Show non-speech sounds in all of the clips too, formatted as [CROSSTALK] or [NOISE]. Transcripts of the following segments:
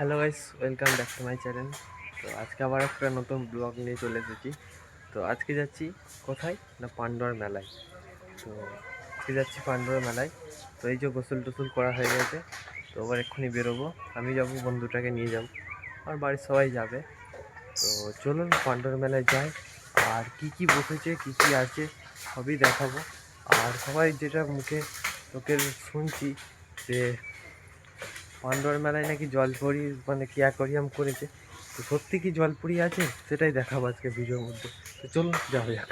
Hello guys welcome back to my channel তো আজকে আবার একটা নতুন ব্লগ নিয়ে চলে এসেছি। তো আজকে যাচ্ছি কোথায়? না পান্ডুয়ার মেলায়। তো আজকে যাচ্ছি পান্ডুয়ার মেলায়। তো এই যে গোসল টোসল করা হয়ে গেছে, তো আবার এক্ষুনি বেরোবো। আমি যাব, বন্ধুটাকে নিয়ে যাব। আর বাড়ির সবাই যাবে। তো চলুন পান্ডুয়ার মেলায় যাই। আর কি কি বসেছে, কি কি আছে, সবই দেখাবো। আর সবাই যেটা মুখে লোকের শুনছি যে পান্ডুয়ার মেলায় নাকি জলপরি মানে কি অ্যাকোয়ারিয়াম করেছে? তো সত্যি কি জলপুরি আছে? সেটাই দেখাবো আজকে ভিডিওর মধ্যে। তো চলুন, যাওয়া যাক।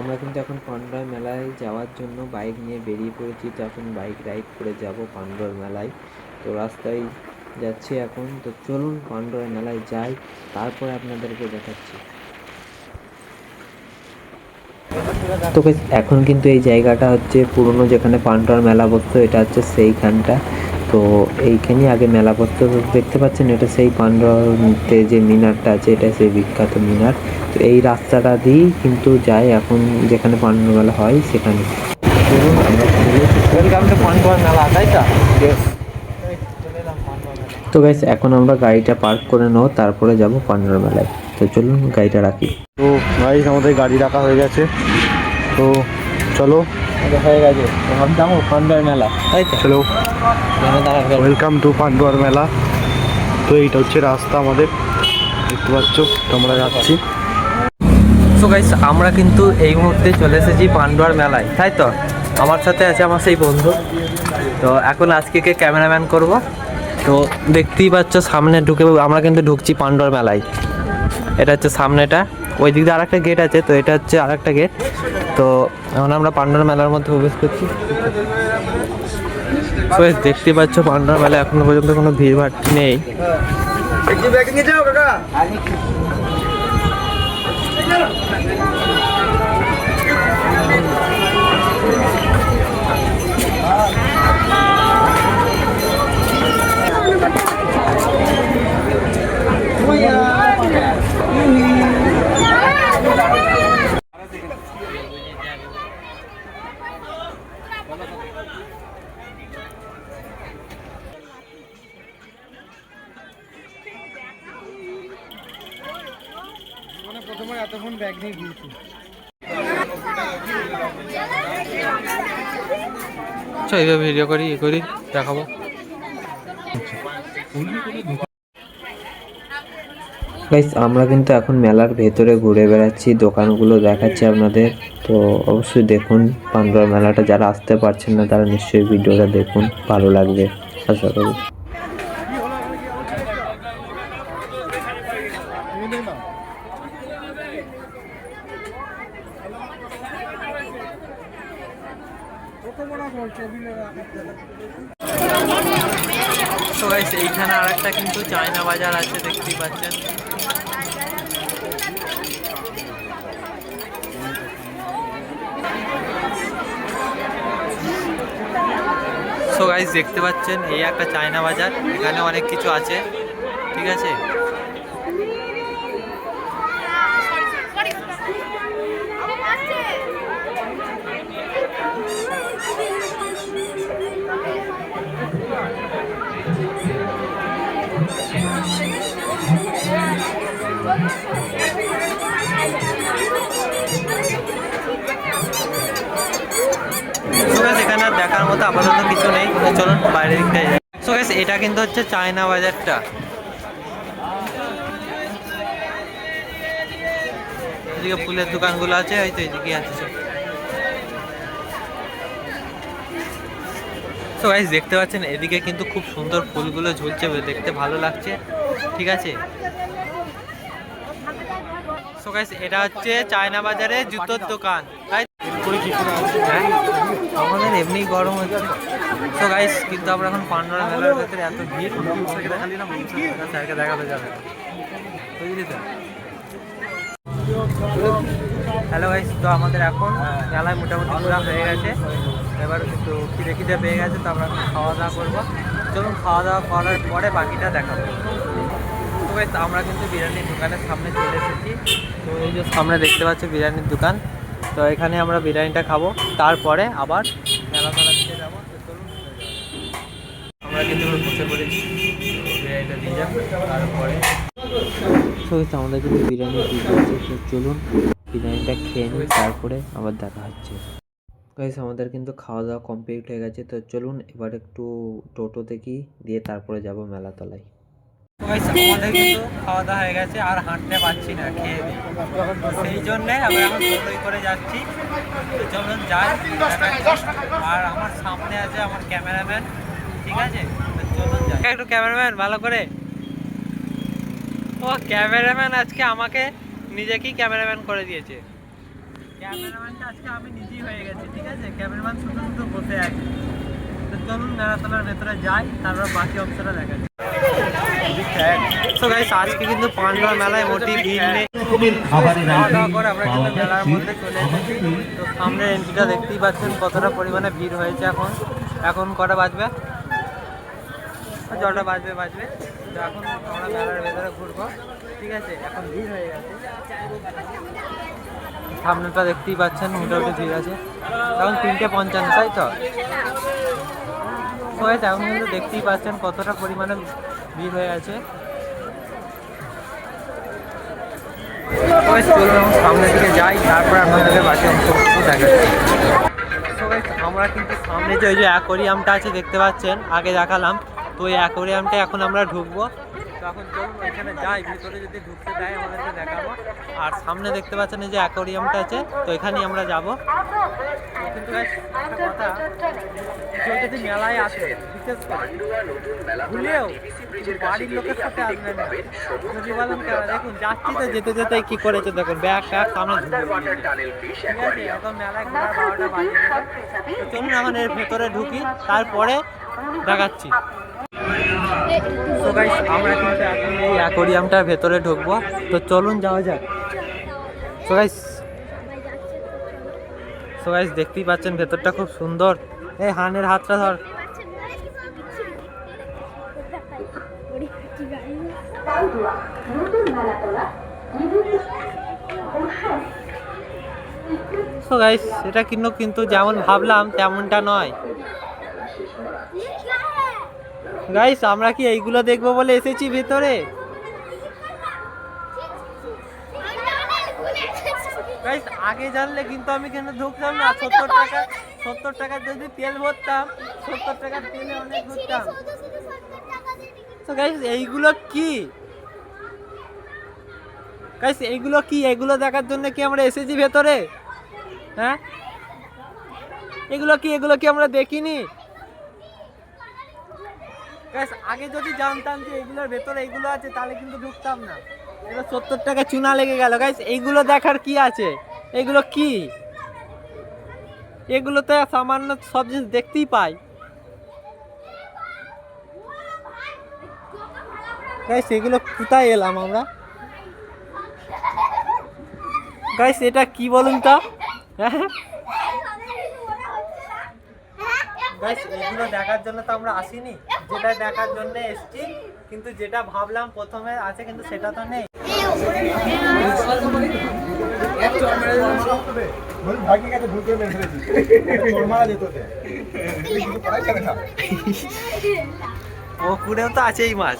আমরা কিন্তু এখন পান্ডুয়ার মেলায় যাওয়ার জন্য বাইক নিয়ে বেরিয়ে পড়েছি। তো এখন বাইক রাইড করে যাব পান্ডুয়ার মেলায় তো রাস্তায় যাচ্ছি এখন। তো চলুন পান্ডুয়ার মেলায় যাই। তারপরে আপনাদেরকে দেখাচ্ছি। তো এখন কিন্তু এই জায়গাটা হচ্ছে পুরনো যেখানে পান্ডুয়ার মেলা বসতো, এটা হচ্ছে সেইখানটা। তো এইখানে আগে মেলা বসতো দেখতে পাচ্ছেন এটা সেই পান্ডুয়াতে যে মিনারটা আছে এটা সেই বিখ্যাত মিনার। তো এই রাস্তাটা দিয়েই কিন্তু যায় এখন যেখানে পান্ডুয়ার মেলা হয় সেখানে। ওয়েলকাম টু মেলা তাই তো? তো গাইস এখন আমরা গাড়িটা পার্ক করে নেব তারপরে যাব পান্ডুয়ার মেলায়। তো চলুন গাড়িটা রাখি। তো গাইস আমাদের গাড়ি রাখা হয়ে গেছে। তো চলো হয়ে গেছে। পান্ডুয়ার মেলা তাই তো? এখানে ওয়েলকাম টু পান্ডুয়ার মেলা। তো এইটা হচ্ছে রাস্তা আমাদের। দেখতে পাচ্ছ তো আমরা যাচ্ছি। সো গাইস আমরা কিন্তু এই মুহূর্তে চলে এসেছি পান্ডুয়ার মেলায় তাই তো? আমার সাথে আছে আমার সেই বন্ধু। তো এখন আজকে কে ক্যামেরাম্যান করব? তো দেখতেই পাচ্ছ সামনে ঢুকে আমরা কিন্তু ঢুকছি পান্ডুয়ার মেলায়। এটা হচ্ছে সামনেটা। ওই দিক দিয়ে আরেকটা গেট আছে তো এটা হচ্ছে আরেকটা গেট তো এখন আমরা পান্ডার মেলার মধ্যে প্রবেশ করছি। তো guys, দেখতেই পাচ্ছ পান্ডার মেলা এখনও পর্যন্ত কোনো ভিড় ভাড় নেই। আচ্ছা এইভাবে ভিডিও করি, ই করি, দেখাবো। গাইস আমরা কিন্তু এখন মেলার ভেতরে ঘুরে বেড়াচ্ছি, দোকানগুলো দেখাচ্ছি আপনাদের। তো অবশ্যই দেখুন পান্ডুয়া মেলাটা, যারা আসতে পারছেন না, তারা নিশ্চয়ই ভিডিওটা দেখুন, ভালো লাগবে, আশা করি। তো গাইস এইখানে আর একটা কিন্তু চায়না বাজার আছে, দেখতেই পাচ্ছেন। সো গাইস দেখতে পাচ্ছেন, এই একটা চায়না বাজার, এখানে অনেক কিছু আছে, ঠিক আছে? এখানে দেখার মতো আপাতত কিছু নেই। চলুন বাইরের দিকটায় যাই। সো গাইস এটা কিন্তু হচ্ছে চায়না বাজারটা। এদিকে ফুলের দোকানগুলো আছে, হয়তো এদিকে আছে সব। তো গাইস দেখতে পাচ্ছেন, এদিকে কিন্তু খুব সুন্দর ফুলগুলো ঝুলছে দেখতে ভালো লাগছে। ঠিক আছে? সো গাইস এটা হচ্ছে চায়না বাজারে জুতোর দোকান। আমাদের এমনি গরম হচ্ছে। তো গাইস কিন্তু আমরা এখন পান্ডরা মেলার ভেতরে এত ভিড়। দেখালি না স্যারকে দেখাতে যাবে। বুঝলি তো? হ্যালো গাইস তো আমাদের এখন মেলায় মোটামুটি ঘোরা হয়ে গেছে। এবার একটু খিদে খিদে পেয়ে গেছে, তো আমরা খাওয়া দাওয়া করব। চলুন খাওয়া দাওয়া করার পরে বাকিটা দেখাবো। তো আমরা কিন্তু বিরিয়ানির দোকানের সামনে চলে এসেছি। তো এই যে সামনে দেখতে পাচ্ছি বিরিয়ানির দোকান। তো এখানে আমরা বিরিয়ানিটা খাব। তারপরে আবার মেলা মেলা দিতে যাব আমরা কিন্তু বসে পড়েছি। বিরিয়ানিটা দিয়ে যাব তারপরে। আমাদের কিন্তু বিরিয়ানি দিয়ে চলুন বিরিয়ানিটা খেয়ে নিই, তারপরে আবার দেখা হচ্ছে। গাইস আমাদের কিন্তু খাওয়া দাওয়া কমপ্লিট হয়ে গেছে, তো চলুন এবার একটু টোটোতে কি দিয়ে তারপরে যাব মেলাতলায়। খাওয়া দাওয়া হয়ে গেছে আর হাঁটতে পারছি না খেয়ে দিই সেই জন্যে আমরা এখন টোটোই করে যাচ্ছি। তো চলুন যাই আর আমার সামনে আছে আমার ক্যামেরাম্যান ঠিক আছে? তো চলুন যাই। একটু ক্যামেরাম্যান ভালো করে। ও ক্যামেরাম্যান আজকে আমাকে নিজেকেই ক্যামেরাম্যান করে দিয়েছে। ক্যামেরাম্যানটা আজকে আমি নিজেই হয়ে গেছি ঠিক আছে? ক্যামেরাম্যান শুধু শুধু বসে আছে। তো চলুন মেলাতলার ভেতরে যাই তারপর বাকি অংশটা দেখা যায় তো গাইস আজকে কিন্তু পান্ডুয়া মেলায় মোটি ভিড় নেই। খাওয়া দাওয়া আমরা কিন্তু এন্ট্রিটা দেখতেই পাচ্ছেন কতটা পরিমাণে ভিড় হয়েছে এখন। এখন কটা বাজবে? জলটা বাজবে বাজবে। তো এখন আমরা মেলার ভেতরে ঘুরবো। ঠিক আছে, এখন ভিড় হয়ে গেছে। সামনেটা দেখতেই পাচ্ছেন মোটামুটি ভিড় আছে। এখন তিনটে পঞ্চান্ন, তাই তো? হয়েছে এখন কিন্তু দেখতেই পাচ্ছেন কতটা পরিমাণে ভিড় হয়ে আছে। চলুন দিকে যাই, তারপর আপনাদেরকে বাকি অংশটুকু দেখা আমরা কিন্তু সামনে যে ওই যে অ্যাকোরিয়ামটা আছে দেখতে পাচ্ছেন, আগে দেখালাম। তো ওই অ্যাকোরিয়ামটা এখন আমরা ঢুকবো। তো এখন চলুন ওইখানে যাই ভিতরে যদি ঢুকতে দেয় আমাদেরকে দেখাবো। আর সামনে দেখতে পাচ্ছেন এই যে অ্যাকোরিয়ামটা আছে তো এখানেই আমরা যাব। কিন্তু কথা কেউ যদি মেলায় আসে বিশেষ করে ভুলেও বাড়ির লোকের সাথে আসবেন না। যদি বলেন কেন দেখুন যাচ্ছি তো যেতে যেতে কি করেছে দেখুন ব্যাগ ট্যাগ সামনে ঢুকে। ঠিক আছে এখন মেলায় ঘোরার বারোটা বাজে। চলুন এখন এর ভেতরে ঢুকি তারপরে দেখাচ্ছি। এই অ্যাকোরিয়ামটার ভেতরে ঢুকবো। তো চলুন যাওয়া যাক। তো গাইস দেখতেই পাচ্ছেন ভেতরটা খুব সুন্দর। এই হানের হাতটা ধর। তো গাইস এটা কিন্তু কিন্তু যেমন ভাবলাম, তেমনটা নয়। গাইস আমরা কি এইগুলো দেখব বলে এসেছি ভেতরে? গাইস আগে জানলে কিন্তু আমি কেন ঢুকতাম না? সত্তর টাকা সত্তর টাকা যদি তেল ভরতাম সত্তর টাকার তেলে অনেক ঘুরতাম তো গাইস এইগুলো কি? গাইস এইগুলো কি? এগুলো দেখার জন্য কি আমরা এসেছি ভেতরে? হ্যাঁ? এগুলো কি? এগুলো কি আমরা দেখিনি? আগে যদি জানতাম যে এগুলোর ভেতরে এগুলো আছে, তাহলে কিন্তু ঢুকতাম না। এগুলো সত্তর টাকা চুনা লেগে গেল। গাইস এইগুলো দেখার কি আছে? এগুলো কি? এগুলো তো সামান্য সব জিনিস দেখতেই পাই। গাইস এগুলো কোথায় এলাম আমরা? গাইস এটা কি বলুন তো? হ্যাঁ? গাইস এগুলো দেখার জন্য তো আমরা আসিনি যেটা দেখার জন্য এসেছি, কিন্তু যেটা ভাবলাম প্রথমে আছে, কিন্তু সেটা তো নেই ভাগি গেছে ভুল করে মেরে ফেলেছি তোর মারা যেত ওতে। কিছু করাই যাবে না। ও, কুড়েও তো আছেই মাছ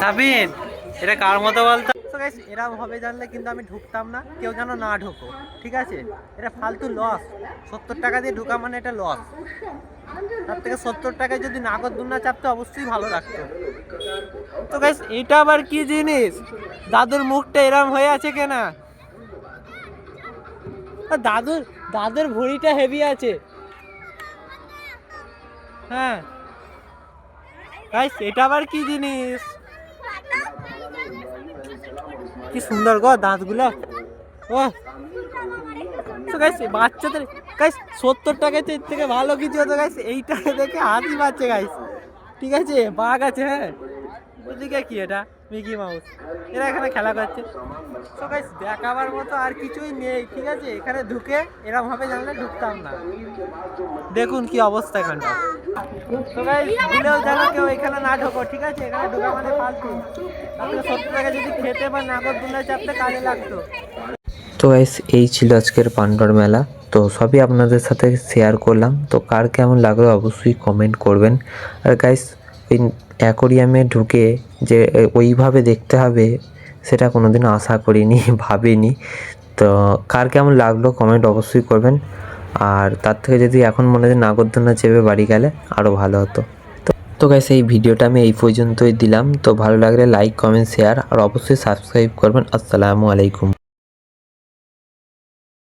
সাবিন, এটা কার মতো বলতো গাইস এরম হবে জানলে কিন্তু আমি ঢুকতাম না, কেউ যেন না ঢোকো ঠিক আছে? এটা ফালতু লস সত্তর টাকা দিয়ে ঢোকা মানে এটা লস তার থেকে সত্তর টাকায় যদি নাগরদুন্না চাপতে, অবশ্যই ভালো লাগতো। তো গাইস এটা আবার কি জিনিস? দাদুর মুখটা এরম হয়ে আছে কেনা? দাদুর দাদুর ভুঁড়িটা হেভি আছে। হ্যাঁ। গাইস এটা আবার কি জিনিস? কি সুন্দর গো দাঁতগুলো। ও। তো গাইস বাচ্চাদের গাইস সত্তর টাকা এর থেকে ভালো কিছু হতো গাইস এইটা দেখে হাসি পাচ্ছে গাইস ঠিক আছে? বাঘ আছে হ্যাঁ? ওদিকে কি এটা? মিকি মাউস এরা এখানে খেলা করছে। তো গাইস দেখাবার মতো আর কিছুই নেই, ঠিক আছে? এখানে ঢুকে এরম ভাবে জানলে ঢুকতাম না। দেখুন কি অবস্থা এখানটা। তো গাইস ভুলেও যেন কেউ এখানে না ঢোকো, ঠিক আছে? এখানে ঢোকা মানে ফালতু। তাহলে সত্তর টাকা যদি খেতে বা নাগর দুনায় চাপতে কাজে লাগতো। তো গাইস এই ছিল আজকের পান্ডর মেলা। তো সবই আপনাদের সাথে শেয়ার করলাম। তো কার কেমন লাগল অবশ্যই কমেন্ট করবেন। আর গাইস ওই অ্যাকোরিয়ামে ঢুকে যে ওইভাবে দেখতে হবে, সেটা কোনোদিনও আশা করিনি, [LAUGHS] ভাবিনি। তো কার কেমন লাগল কমেন্ট অবশ্যই করবেন। আর তার থেকে যদি এখন মনে হয় নাগরদোলনা চেপে বাড়ি গেলে আরও ভালো হতো। তো তো গাইস এই ভিডিওটা আমি এই পর্যন্তই দিলাম। তো ভালো লাগলে লাইক কমেন্ট শেয়ার আর অবশ্যই সাবস্ক্রাইব করবেন। আসসালামু আলাইকুম।